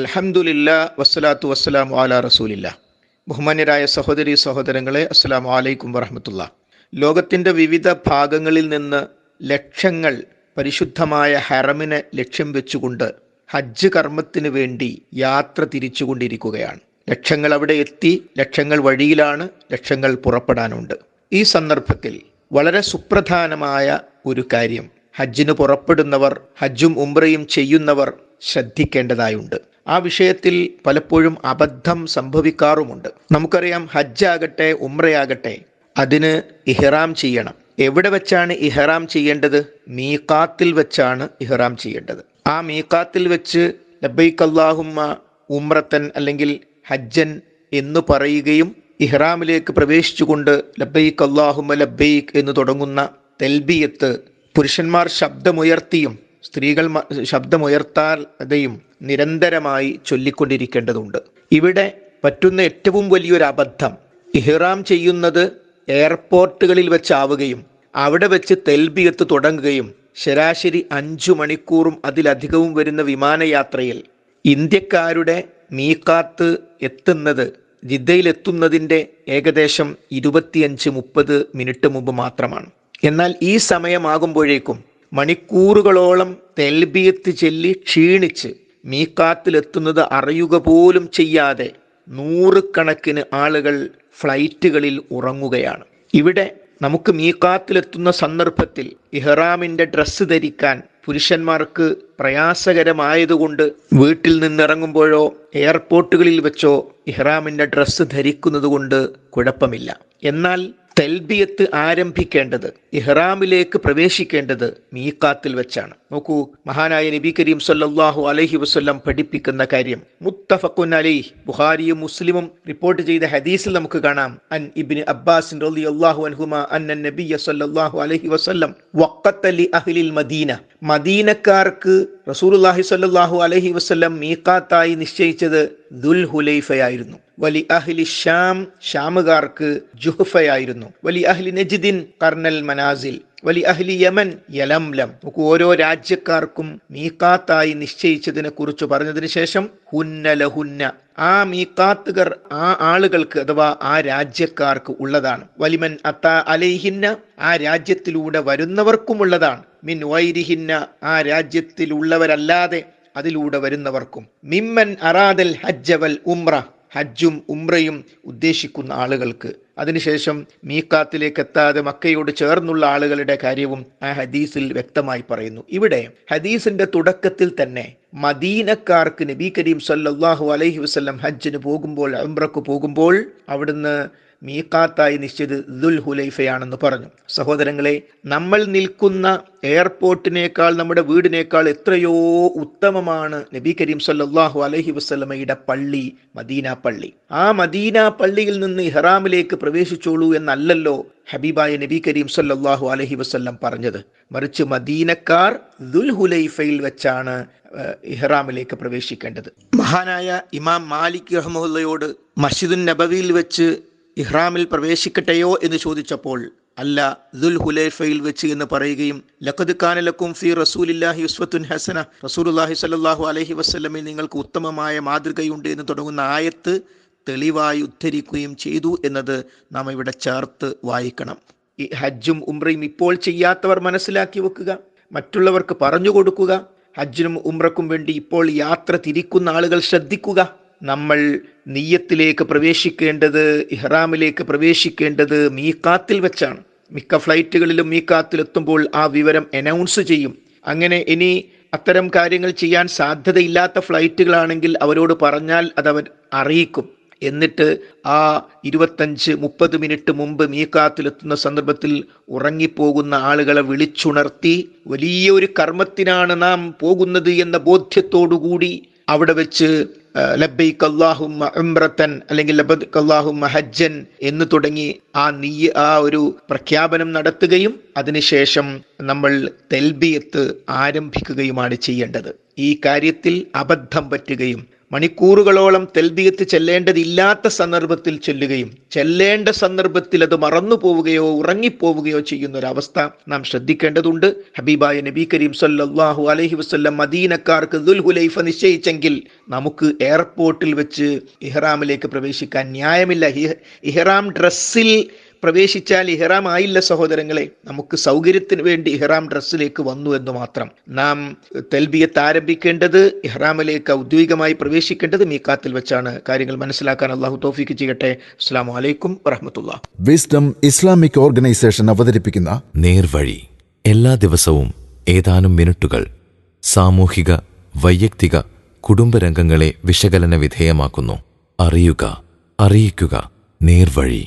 അൽഹംദുലില്ലാ വസ്സലാത്തു വസ്സലാം അലാ റസൂലില്ല. ബഹുമാന്യരായ സഹോദരി സഹോദരങ്ങളെ അസ്സലാമു അലൈക്കും വറഹമത്തുള്ള. ലോകത്തിന്റെ വിവിധ ഭാഗങ്ങളിൽ നിന്ന് ലക്ഷങ്ങൾ പരിശുദ്ധമായ ഹറമിനെ ലക്ഷ്യം വെച്ചുകൊണ്ട് ഹജ്ജ് കർമ്മത്തിന് വേണ്ടി യാത്ര തിരിച്ചുകൊണ്ടിരിക്കുകയാണ്. ലക്ഷങ്ങൾ അവിടെ എത്തി ലക്ഷങ്ങൾ വഴിയിലാണ് ലക്ഷങ്ങൾ പുറപ്പെടാനുണ്ട്. ഈ സന്ദർഭത്തിൽ വളരെ സുപ്രധാനമായ ഒരു കാര്യം ഹജ്ജിന് പുറപ്പെടുന്നവർ ഹജ്ജും ഉംറയും ചെയ്യുന്നവർ ശ്രദ്ധിക്കേണ്ടതായുണ്ട്. ആ വിഷയത്തിൽ പലപ്പോഴും അബദ്ധം സംഭവിക്കാറുമുണ്ട്. നമുക്കറിയാം ഹജ്ജാകട്ടെ ഉമ്രയാകട്ടെ അതിന് ഇഹ്റാം ചെയ്യണം. എവിടെ വെച്ചാണ് ഇഹ്റാം ചെയ്യേണ്ടത്? മീക്കാത്തിൽ വെച്ചാണ് ഇഹ്റാം ചെയ്യേണ്ടത്. ആ മീക്കാത്തിൽ വെച്ച് ലബൈക്ക് അല്ലാഹുമ്മ ഉമ്രത്തൻ അല്ലെങ്കിൽ ഹജ്ജൻ എന്ന് പറയുകയും ഇഹ്റാമിലേക്ക് പ്രവേശിച്ചുകൊണ്ട് ലബൈക്ക് അല്ലാഹുമ്മ ലബൈക്ക് എന്ന് തുടങ്ങുന്ന തെൽബിയത്ത് പുരുഷന്മാർ ശബ്ദമുയർത്തിയും സ്ത്രീകൾ ശബ്ദമുയർത്താതെയും നിരന്തരമായി ചൊല്ലിക്കൊണ്ടിരിക്കേണ്ടതുണ്ട്. ഇവിടെ പറ്റുന്ന ഏറ്റവും വലിയൊരു അബദ്ധം ഇഹ്റാം ചെയ്യുന്നത് എയർപോർട്ടുകളിൽ വെച്ചാവുകയും അവിടെ വെച്ച് തെൽബിയത്ത് തുടങ്ങുകയും ശരാശരി അഞ്ചു മണിക്കൂറും അതിലധികവും വരുന്ന വിമാനയാത്രയിൽ ഇന്ത്യക്കാരുടെ മീക്കാത്ത് എത്തുന്നത് ജിദ്ദയിലെത്തുന്നതിന്റെ ഏകദേശം ഇരുപത്തിയഞ്ച് മുപ്പത് മിനിറ്റ് മുമ്പ് മാത്രമാണ്. എന്നാൽ ഈ സമയമാകുമ്പോഴേക്കും മണിക്കൂറുകളോളം തെൽബിയത്ത് ചെല്ലി ക്ഷീണിച്ച് മീക്കാത്തിലെത്തുന്നത് അറിയുക പോലും ചെയ്യാതെ നൂറുകണക്കിന് ആളുകൾ ഫ്ലൈറ്റുകളിൽ ഉറങ്ങുകയാണ്. ഇവിടെ നമുക്ക് മീക്കാത്തിലെത്തുന്ന സന്ദർഭത്തിൽ ഇഹ്റാമിന്റെ ഡ്രസ്സ് ധരിക്കാൻ പുരുഷന്മാർക്ക് പ്രയാസകരമായതുകൊണ്ട് വീട്ടിൽ നിന്നിറങ്ങുമ്പോഴോ എയർപോർട്ടുകളിൽ വെച്ചോ ഇഹ്റാമിന്റെ ഡ്രസ്സ് ധരിക്കുന്നത് കൊണ്ട് കുഴപ്പമില്ല. എന്നാൽ തെൽബിയത്ത് ആരംഭിക്കേണ്ടത് ഇഹ്റാമിലേക്ക് പ്രവേശിക്കേണ്ടത് മീക്കാത്തിൽ വെച്ചാണ്. നോക്കൂ മഹാനായ നബി കരീം സല്ലാഹു അലഹി വസല്ലം പഠിപ്പിക്കുന്ന കാര്യം. മുത്തഫക്കുൻ അലി ബുഹാരിയും മുസ്ലിമും റിപ്പോർട്ട് ചെയ്ത ഹദീസിൽ നമുക്ക് കാണാം. അൻ ഇബ്നു അബ്ബാസ് സല്ലല്ലാഹു അലൈഹി വസല്ലം വഖത്ത അഹ്ലിൽ മദീന. മദീനക്കാർക്ക് റസൂലുള്ളാഹി സ്വല്ലല്ലാഹു അലൈഹി വസല്ലം മീക്കാത്തായി നിശ്ചയിച്ചത് ദുൽ ഹുലൈഫയായിരുന്നു. വലി അഹ്ലി ഷാം ഷാമുകാർക്ക് ജുഹഫയായിരുന്നു. വലി അഹ്ലി നജിദിൻ കർണൽ മനാസിൽ. വലി അഹ്ലി യമൻ യലംലം. നമുക്ക് ഓരോ രാജ്യക്കാർക്കും മീക്കാത്തായി നിശ്ചയിച്ചതിനെ കുറിച്ച് പറഞ്ഞതിന് ശേഷം ഹുന്ന ലഹുന്ന. ആ മീക്കാത്തുകർ ആ ആളുകൾക്ക് അഥവാ ആ രാജ്യക്കാർക്ക് ഉള്ളതാണ്. വലിമൻ അത്ത അലൈഹിന്ന ആ രാജ്യത്തിലൂടെ വരുന്നവർക്കും ഉള്ളതാണ്. മിൻ വൈരിഹിന്ന ആ രാജ്യത്തിലുള്ളവരല്ലാതെ അതിലൂടെ വരുന്നവർക്കും. മിമ്മൻ അറാദൽ ഹജ്ജവൽ ഉംറ. ഹജ്ജും ഉംറയും ഉദ്ദേശിക്കുന്ന ആളുകൾക്ക്. അതിനുശേഷം മീക്കാത്തിലേക്ക് എത്താതെ മക്കയോട് ചേർന്നുള്ള ആളുകളുടെ കാര്യവും ആ ഹദീസിൽ വ്യക്തമായി പറയുന്നു. ഇവിടെ ഹദീസിന്റെ തുടക്കത്തിൽ തന്നെ മദീനക്കാർക്ക് നബി കരീം സല്ലാഹു അലൈഹി വസ്ലം ഹജ്ജിന് പോകുമ്പോൾ ഉംറക്ക് പോകുമ്പോൾ അവിടുന്ന് മീക്കാത്തായി നിശ്ചയത് ദുൽ ഹുലൈഫയാണെന്ന് പറഞ്ഞു. സഹോദരങ്ങളെ നമ്മൾ നിൽക്കുന്ന എയർപോർട്ടിനേക്കാൾ നമ്മുടെ വീടിനേക്കാൾ എത്രയോ ഉത്തമമാണ് നബി കരീം സല്ലാഹു അലഹി വസ്ലമയുടെ പള്ളി മദീന പള്ളി. ആ മദീന പള്ളിയിൽ നിന്ന് ഇഹ്റാമിലേക്ക് പ്രവേശിച്ചോളൂ എന്നല്ലല്ലോ ഹബീബായ നബി കരീം സല്ലാഹു അലഹി വസല്ലം പറഞ്ഞത്. മറിച്ച് മദീനക്കാർ ദുൽ ഹുലൈഫയിൽ വെച്ചാണ് ഇഹ്റാമിലേക്ക് പ്രവേശിക്കേണ്ടത്. മഹാനായ ഇമാം മാലിക് റഹ്മുല്ലയോട് മസ്ജിദുൻ നബവിയിൽ വെച്ച് ഇഹ്റാമിൽ പ്രവേശിക്കട്ടെയോ എന്ന് ചോദിച്ചപ്പോൾ അല്ല ദുൽ ഹുലൈഫയിൽ വെച്ച് എന്ന് പറയുകയും ലഖദ് കാനലക്കും ഫി റസൂലില്ലാഹി ഉസ്വത്തുൻ ഹസന റസൂലുള്ളാഹി സല്ലാഹു അലഹി വസ്ലമിൽ നിങ്ങൾക്ക് ഉത്തമമായ മാതൃകയുണ്ട് എന്ന് തുടങ്ങുന്ന ആയത്ത് തെളിവായി ഉദ്ധരിക്കുകയും ചെയ്തു എന്നത് നാം ഇവിടെ ചേർത്ത് വായിക്കണം. ഈ ഹജ്ജും ഉംറയും ഇപ്പോൾ ചെയ്യാത്തവർ മനസ്സിലാക്കി വെക്കുക മറ്റുള്ളവർക്ക് പറഞ്ഞു കൊടുക്കുക ഹജ്ജിനും ഉംറക്കും വേണ്ടി ഇപ്പോൾ യാത്ര തിരിക്കുന്ന ആളുകൾ ശ്രദ്ധിക്കുക. നമ്മൾ നീയത്തിലേക്ക് പ്രവേശിക്കേണ്ടത് ഇഹ്റാമിലേക്ക് പ്രവേശിക്കേണ്ടത് മീക്കാത്തിൽ വെച്ചാണ്. മിക്ക ഫ്ലൈറ്റുകളിലും മീക്കാത്തിലെത്തുമ്പോൾ ആ വിവരം അനൗൺസ് ചെയ്യും. അങ്ങനെ ഇനി അത്തരം കാര്യങ്ങൾ ചെയ്യാൻ സാധ്യതയില്ലാത്ത ഫ്ലൈറ്റുകളാണെങ്കിൽ അവരോട് പറഞ്ഞാൽ അതവർ അറിയിക്കും. എന്നിട്ട് ആ ഇരുപത്തഞ്ച് മുപ്പത് മിനിറ്റ് മുമ്പ് മീക്കാത്തിലെത്തുന്ന സന്ദർഭത്തിൽ ഉറങ്ങിപ്പോകുന്ന ആളുകളെ വിളിച്ചുണർത്തി വലിയൊരു കർമ്മത്തിനാണ് നാം പോകുന്നത് എന്ന ബോധ്യത്തോടുകൂടി അവിടെ വെച്ച് ലബൈക്ക് അള്ളാഹുമ്മ ഉംറത്തൻ അല്ലെങ്കിൽ ലബൈക്ക് അള്ളാഹുമ്മ ഹജ്ജൻ എന്ന് തുടങ്ങി ആ നീ ആ ഒരു പ്രഖ്യാപനം നടത്തുകയും അതിനുശേഷം നമ്മൾ തെൽബിയത്ത് ആരംഭിക്കുകയുമാണ് ചെയ്യേണ്ടത്. ഈ കാര്യത്തിൽ അബദ്ധം പറ്റുകയും മണിക്കൂറുകളോളം തെൽബിയത്ത് ചെല്ലേണ്ടതില്ലാത്ത സന്ദർഭത്തിൽ ചെല്ലുകയും ചെല്ലേണ്ട സന്ദർഭത്തിൽ അത് മറന്നു പോവുകയോ ഉറങ്ങിപ്പോവുകയോ ചെയ്യുന്ന ഒരവസ്ഥ നാം ശ്രദ്ധിക്കേണ്ടതുണ്ട്. ഹബീബായ നബി കരീം സല്ലാഹു അലഹി വസ്ല്ലം മദീനക്കാർക്ക് ദുൽഹുലൈഫ നിശ്ചയിച്ചെങ്കിൽ നമുക്ക് എയർപോർട്ടിൽ വെച്ച് ഇഹ്റാമിലേക്ക് പ്രവേശിക്കാൻ ന്യായമില്ല. ഇഹ്- ഇഹ്റാം ഡ്രസ്സിൽ പ്രവേശിച്ചാൽ ഇഹ്റാം ആയില്ല സഹോദരങ്ങളെ. നമുക്ക് സൗകര്യത്തിന് വേണ്ടി ഇഹ്റാം ഡ്രസ്സിലേക്ക് വന്നു എന്ന് മാത്രം. നാം തെൽബിയത്ത് ആരംഭിക്കേണ്ടത് ഇഹ്റാമിലേക്ക് ഔദ്യോഗികമായി പ്രവേശിക്കേണ്ടത് മീക്കാത്തിൽ വെച്ചാണ്. കാര്യങ്ങൾ മനസ്സിലാക്കാൻ അള്ളാഹു തോഫിക്ക് ചെയ്യട്ടെ. അസ്സാം വലൈക്കും വറഹമത്തുള്ള. വിസ്ഡം ഇസ്ലാമിക് ഓർഗനൈസേഷൻ അവതരിപ്പിക്കുന്ന നേർവഴി. എല്ലാ ദിവസവും ഏതാനും മിനിറ്റുകൾ സാമൂഹിക വൈയക്തിക കുടുംബരംഗങ്ങളെ വിശകലന വിധേയമാക്കുന്നു. അറിയുക അറിയിക്കുക. നേർവഴി.